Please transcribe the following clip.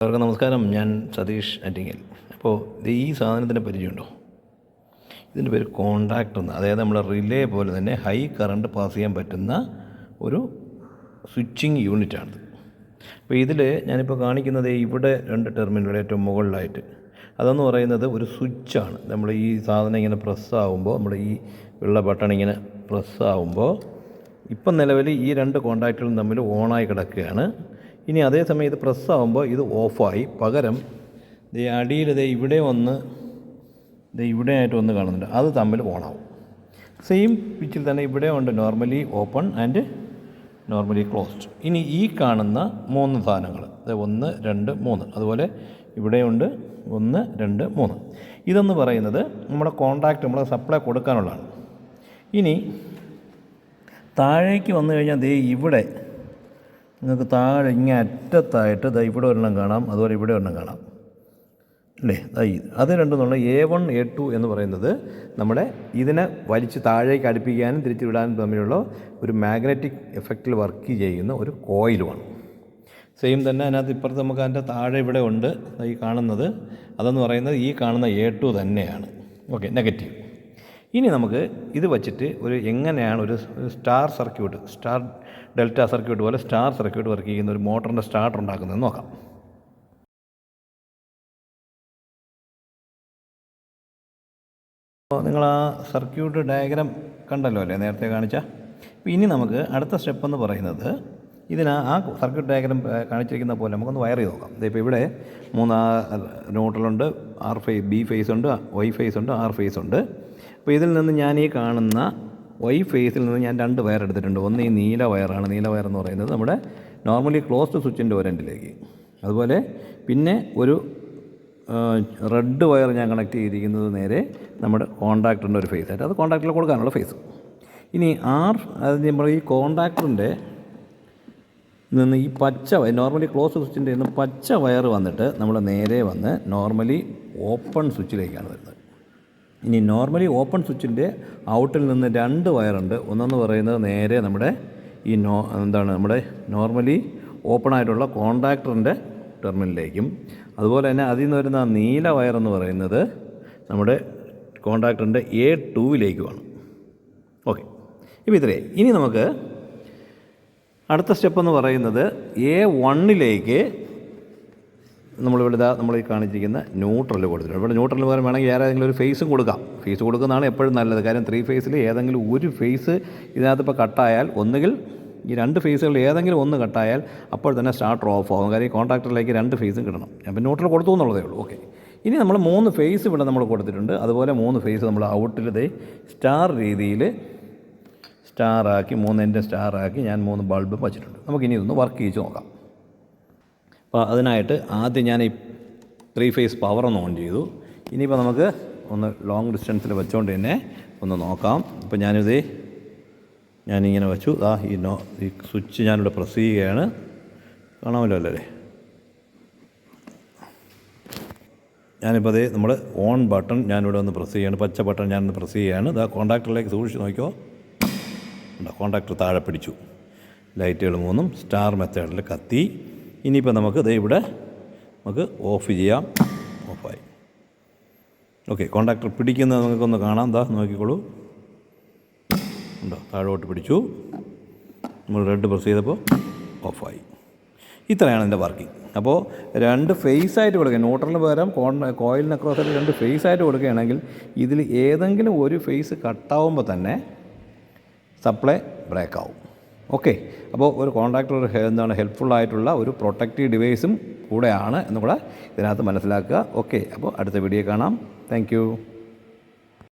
എല്ലാവർക്കും നമസ്കാരം. ഞാൻ സതീഷ് അറ്റിങ്ങൽ. അപ്പോൾ ഈ സാധനത്തിന്റെ പരിചയമുണ്ടോ? ഇതിന്റെ പേര് കോണ്ടാക്ട് എന്ന്. അതായത് നമ്മുടെ റിലേ പോലെ തന്നെ ഹൈ കറണ്ട് പാസ് ചെയ്യാൻ പറ്റുന്ന ഒരു സ്വിച്ചിങ് യൂണിറ്റാണിത്. അപ്പോൾ ഇതിൽ ഞാനിപ്പോൾ കാണിക്കുന്നത് ഇവിടെ രണ്ട് ടെർമിനലുകൾ ഏറ്റവും മുകളിലായിട്ട്. അതെന്ന് പറയുന്നത് ഒരു സ്വിച്ചാണ്. നമ്മൾ ഈ സാധനം ഇങ്ങനെ പ്രസ് ആകുമ്പോൾ നമ്മൾ ഈ ഉള്ള ബട്ടൺ ഇങ്ങനെ പ്രസ് ആകുമ്പോൾ ഇപ്പം നിലവിൽ ഈ രണ്ട് കോണ്ടാക്റ്റുകളും തമ്മിൽ ഓണായി കിടക്കുകയാണ്. ഇനി അതേസമയം ഇത് പ്രസ് ആകുമ്പോൾ ഇത് ഓഫായി പകരം ദേ അടിയിൽ ദേ ഇവിടെ ഒന്ന് ദേ ഇവിടെ ആയിട്ട് ഒന്ന് കാണുന്നുണ്ട്. അത് തമ്മിൽ ഓണാവും സെയിം പിച്ചിൽ തന്നെ ഇവിടെ ഉണ്ട് normally open and normally closed ഇനി ഈ കാണുന്ന മൂന്ന് സാധനങ്ങൾ. അത് ഒന്ന് രണ്ട് മൂന്ന്. അതുപോലെ ഇവിടെയുണ്ട് ഒന്ന് രണ്ട് മൂന്ന്. ഇതെന്ന് പറയുന്നത് നമ്മുടെ കോണ്ടാക്റ്റ് നമ്മൾ സപ്ലൈ കൊടുക്കാനുള്ളതാണ്. ഇനി താഴേക്ക് വന്നു കഴിഞ്ഞാൽ ദേ ഇവിടെ നിങ്ങൾക്ക് താഴെ ഇങ്ങനെ അറ്റത്തായിട്ട് ദാ ഇവിടെ ഒരെണ്ണം കാണാം അതുപോലെ ഇവിടെ ഒരെണ്ണം കാണാം. അല്ലേ? ഇത് അത് രണ്ടെന്നുള്ള എ വൺ എ ടു എന്ന് പറയുന്നത് നമ്മുടെ ഇതിനെ വലിച്ച് താഴേക്ക് അടുപ്പിക്കാനും തിരിച്ചു വിടാനും തമ്മിലുള്ള ഒരു മാഗ്നറ്റിക് എഫക്റ്റിൽ വർക്ക് ചെയ്യുന്ന ഒരു കോയിലുമാണ് സെയിം തന്നെ അതിനകത്ത് ഇപ്പുറത്ത് നമുക്ക് അതിന്റെ താഴെ ഇവിടെ ഉണ്ട് ഈ കാണുന്നത്. അതെന്ന് പറയുന്നത് ഈ കാണുന്ന എ ടു തന്നെയാണ്. ഓക്കെ നെഗറ്റീവ് ഇനി നമുക്ക് ഇത് വച്ചിട്ട് ഒരു എങ്ങനെയാണ് ഒരു star circuit star delta circuit പോലെ സ്റ്റാർ സർക്യൂട്ട് വർക്ക് ചെയ്യുന്ന ഒരു മോട്ടറിന്റെ സ്റ്റാർട്ടർ ഉണ്ടാക്കുന്നത് നോക്കാം. അപ്പോൾ നിങ്ങൾ ആ സർക്യൂട്ട് ഡയഗ്രാം കണ്ടല്ലോ അല്ലേ നേരത്തെ കാണിച്ച? അപ്പോൾ ഇനി നമുക്ക് അടുത്ത സ്റ്റെപ്പ് എന്ന് പറയുന്നത് ഇതിന് ആ സർക്യൂട്ട് ഡയഗ്രാം കാണിച്ചിരിക്കുന്ന പോലെ നമുക്കൊന്ന് വയർ ചെയ്ത് നോക്കാം. ഇപ്പോൾ ഇവിടെ മൂന്ന് നോട്ടിലുണ്ട് ആർ ഫേ ബി ഫേസ് ഉണ്ട് വൈ ഫേസ് ഉണ്ട് ആർ ഫേസ് ഉണ്ട്. അപ്പോൾ ഇതിൽ നിന്ന് ഞാൻ ഈ കാണുന്ന വൈ ഫേസിൽ നിന്ന് ഞാൻ രണ്ട് വയർ എടുത്തിട്ടുണ്ട്. ഒന്ന് ഈ നീല വയറാണ് നീല വയർ എന്ന് പറയുന്നത് നമ്മുടെ നോർമലി ക്ലോസ്ഡ് സ്വിച്ചിന്റെ ഒരെൻഡിലേക്ക് അതുപോലെ പിന്നെ ഒരു റെഡ് വയർ ഞാൻ കണക്ട് ചെയ്തിരിക്കുന്നത് നേരെ നമ്മുടെ കോണ്ടാക്ടറിന്റെ ഒരു ഫേസ് ആയിട്ട്. അത് കോൺടാക്ടറിൽ കൊടുക്കാനുള്ള ഫേസ് ഇനി ആർ അത് നമ്മൾ ഈ കോണ്ടാക്ടറിന്റെ നിന്ന് ഈ പച്ച വയർ നോർമലി ക്ലോസ് സ്വിച്ചിന്റെ നിന്ന് പച്ച വയർ വന്നിട്ട് നമ്മൾ നേരെ വന്ന് നോർമലി ഓപ്പൺ സ്വിച്ചിലേക്കാണ് വരുന്നത്. ഇനി നോർമലി ഓപ്പൺ സ്വിച്ചിന്റെ ഔട്ടിൽ നിന്ന് രണ്ട് വയറുണ്ട് ഒന്നെന്ന് പറയുന്നത് നേരെ നമ്മുടെ ഈ നോ എന്താണ് നമ്മുടെ നോർമലി ഓപ്പൺ ആയിട്ടുള്ള കോണ്ടാക്ടറിന്റെ ടെർമിനലിലേക്കും അതുപോലെ തന്നെ അതിൽ നിന്ന് വരുന്ന നീല വയറെന്ന് പറയുന്നത് നമ്മുടെ കോണ്ടാക്ടറിന്റെ എ ടൂവിലേക്കുമാണ് ഓക്കെ ഇപ്പോൾ ഇത്രയേ. ഇനി നമുക്ക് അടുത്ത സ്റ്റെപ്പ് എന്ന് പറയുന്നത് എ വണ്ണിലേക്ക് നമ്മളിവിടെ നമ്മൾ ഈ കാണിച്ചിരിക്കുന്ന ന്യൂട്രൽ കൊടുത്തിട്ടുണ്ട്. ഇവിടെ ന്യൂട്രൽ പകരം വേണമെങ്കിൽ ഏതെങ്കിലും ഒരു ഫേസും കൊടുക്കാം. ഫേസ് കൊടുക്കുന്നതാണ് എപ്പോഴും നല്ലത്. കാര്യം ത്രീ ഫേസിൽ ഏതെങ്കിലും ഒരു ഫേസ് ഇതിനകത്ത് ഇപ്പോൾ കട്ടായാൽ ഒന്നുകിൽ ഈ രണ്ട് ഫേസുകൾ ഏതെങ്കിലും ഒന്ന് കട്ടായാൽ അപ്പോൾ തന്നെ സ്റ്റാർട്ടർ ഓഫ് ആകും കാര്യം കോൺട്രാക്ടറിലേക്ക് രണ്ട് ഫേസും കിട്ടണം. അപ്പം ന്യൂട്രൽ കൊടുത്തു എന്നുള്ളതേ ഉള്ളൂ. ഓക്കെ. ഇനി നമ്മൾ മൂന്ന് ഫേസ് ഇവിടെ നമ്മൾ കൊടുത്തിട്ടുണ്ട്. അതുപോലെ മൂന്ന് ഫേസ് നമ്മൾ ഔട്ടിലത് സ്റ്റാർ രീതിയിൽ സ്റ്റാറാക്കി മൂന്നിന്റെ സ്റ്റാറാക്കി ഞാൻ മൂന്ന് ബൾബ് വച്ചിട്ടുണ്ട്. നമുക്കിനി ഇതൊന്ന് വർക്ക് ചെയ്ത് നോക്കാം. അപ്പോൾ അതിനായിട്ട് ആദ്യം ഞാൻ ഈ ത്രീ ഫേസ് പവർ ഒന്ന് ഓൺ ചെയ്തു. ഇനിയിപ്പോൾ നമുക്ക് ഒന്ന് ലോങ് ഡിസ്റ്റൻസിൽ വെച്ചുകൊണ്ട് തന്നെ ഒന്ന് നോക്കാം. ഇപ്പോൾ ഞാനിത് ഞാനിങ്ങനെ വെച്ചു. ആ ഈ നോ ഈ സ്വിച്ച് ഞാനിവിടെ പ്രസ് ചെയ്യുകയാണ്. കാണാമല്ലോ അല്ലേ? ഞാനിപ്പോൾ അതേ നമ്മൾ ഓൺ ബട്ടൺ ഞാനിവിടെ ഒന്ന് പ്രസ് ചെയ്യാണ്. പച്ച ബട്ടൺ ഞാനൊന്ന് പ്രസ് ചെയ്യുകയാണ് ഇതാ കോൺടാക്ടറിലേക്ക് സൂക്ഷിച്ച് നോക്കിയോ ഉണ്ടോ കോൺടാക്ടർ താഴെ പിടിച്ചു. ലൈറ്റുകൾ മൂന്നും സ്റ്റാർ മെത്തേഡിൽ കത്തി. ഇനിയിപ്പോൾ നമുക്ക് ദേ ഇവിടെ നമുക്ക് ഓഫ് ചെയ്യാം. ഓഫായി ഓക്കെ കോണ്ടാക്ടർ പിടിക്കുന്നത് നിങ്ങൾക്കൊന്ന് കാണാം. ദാ നോക്കിക്കോളൂ. ഉണ്ടോ? താഴോട്ട് പിടിച്ചു. നമ്മൾ റെഡ് പ്രസ് ചെയ്തപ്പോൾ ഓഫായി ഇത്രയാണ് ഇതിന്റെ വർക്കിംഗ് അപ്പോൾ രണ്ട് ഫേസ് ആയിട്ട് കൊടുക്കുക ന്യൂട്രലിന് പകരം കോയിലിന് അക്രോസ് ആയിട്ട് രണ്ട് ഫേസ് ആയിട്ട് കൊടുക്കുകയാണെങ്കിൽ ഇതിൽ ഏതെങ്കിലും ഒരു ഫേസ് കട്ടാവുമ്പോൾ തന്നെ സപ്ലൈ ബ്രേക്ക് ആവും. ഓക്കെ അപ്പോൾ ഒരു കോൺട്രാക്ടർ ഒരു എന്താണ് ഹെൽപ്ഫുൾ ആയിട്ടുള്ള ഒരു പ്രൊട്ടക്റ്റീവ് ഡിവൈസും കൂടെയാണ് എന്നുകൂടെ ഇതിനകത്ത് മനസ്സിലാക്കുക. ഓക്കെ അപ്പോൾ അടുത്ത വീഡിയോ കാണാം. താങ്ക്